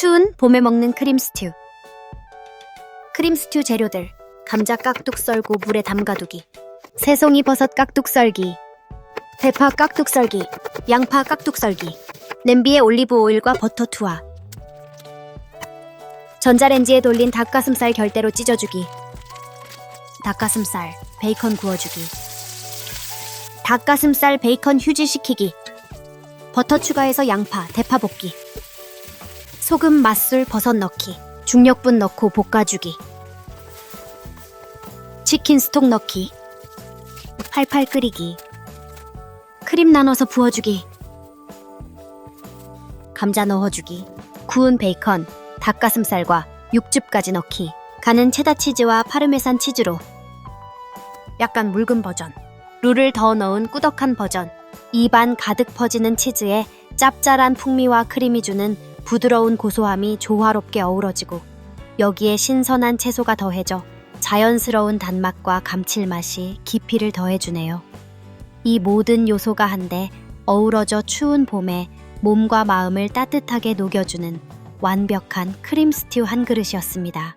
추운 봄에 먹는 크림 스튜. 크림 스튜 재료들. 감자 깍둑 썰고 물에 담가두기. 새송이 버섯 깍둑 썰기. 대파 깍둑 썰기. 양파 깍둑 썰기. 냄비에 올리브 오일과 버터 투하. 전자레인지에 돌린 닭가슴살 결대로 찢어주기. 닭가슴살, 베이컨 구워주기. 닭가슴살 베이컨 휴지시키기. 버터 추가해서 양파, 대파 볶기. 소금, 맛술, 버섯 넣기. 중력분 넣고 볶아주기. 치킨 스톡 넣기. 팔팔 끓이기. 크림 나눠서 부어주기. 감자 넣어주기. 구운 베이컨, 닭가슴살과 육즙까지 넣기. 간은 체다 치즈와 파르메산 치즈로. 약간 묽은 버전. 룰을 더 넣은 꾸덕한 버전. 입안 가득 퍼지는 치즈에 짭짤한 풍미와 크림이 주는 부드러운 고소함이 조화롭게 어우러지고 여기에 신선한 채소가 더해져 자연스러운 단맛과 감칠맛이 깊이를 더해주네요. 이 모든 요소가 한데 어우러져 추운 봄에 몸과 마음을 따뜻하게 녹여주는 완벽한 크림 스튜 한 그릇이었습니다.